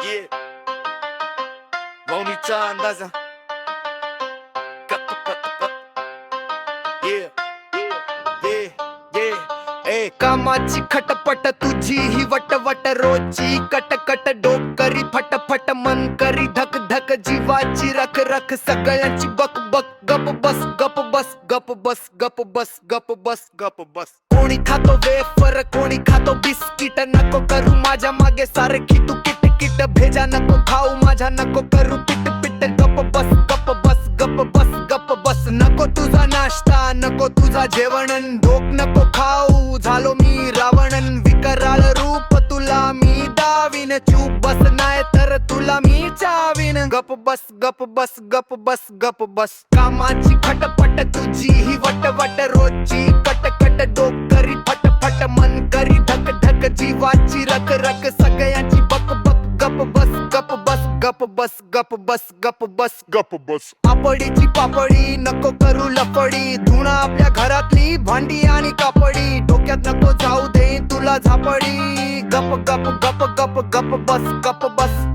Yeah. वणीचा अंदाज Yeah. Yeah. Yeah. ए कामाची खटपट तुझी ही वटवट कट कट डोक करी फटफट मन करी धक धक जीवाची रख रख सगळ्यांची बक बक गप बस गप बस गप बस गप बस गप बस गप बस कोणी खातो वेफर कोणी खातो बिस्किट नको करू माझ्या मागे सारखी तू तिकीट भेजा नको खाऊ माझ्या नको करू पिट पिट गप बस गप बस गप बस गप बस. नको तुझा नाश्ता नको तुझा जेवण ढोक नको खाऊ. झालो मी रावणन विकराळ रूप तुला मी दावीन. चूप बस नाही तर तुला मी चावीन. गप बस गप बस गप बस गप बस. कामाची खटपट तुझी ही वटवट रोजची कटकट डोक करी फटफट मन करी धक धक जीवाची रख रख सगळ्यांची गप बस गप बस गप बस. गप बस. आपडीची पापडी नको करू लफडी. धुणं आपल्या घरातली भांडी आणि कापडी. डोक्यात नको जाऊ दे तुला झापडी. गप गप गप गप गप बस गप बस.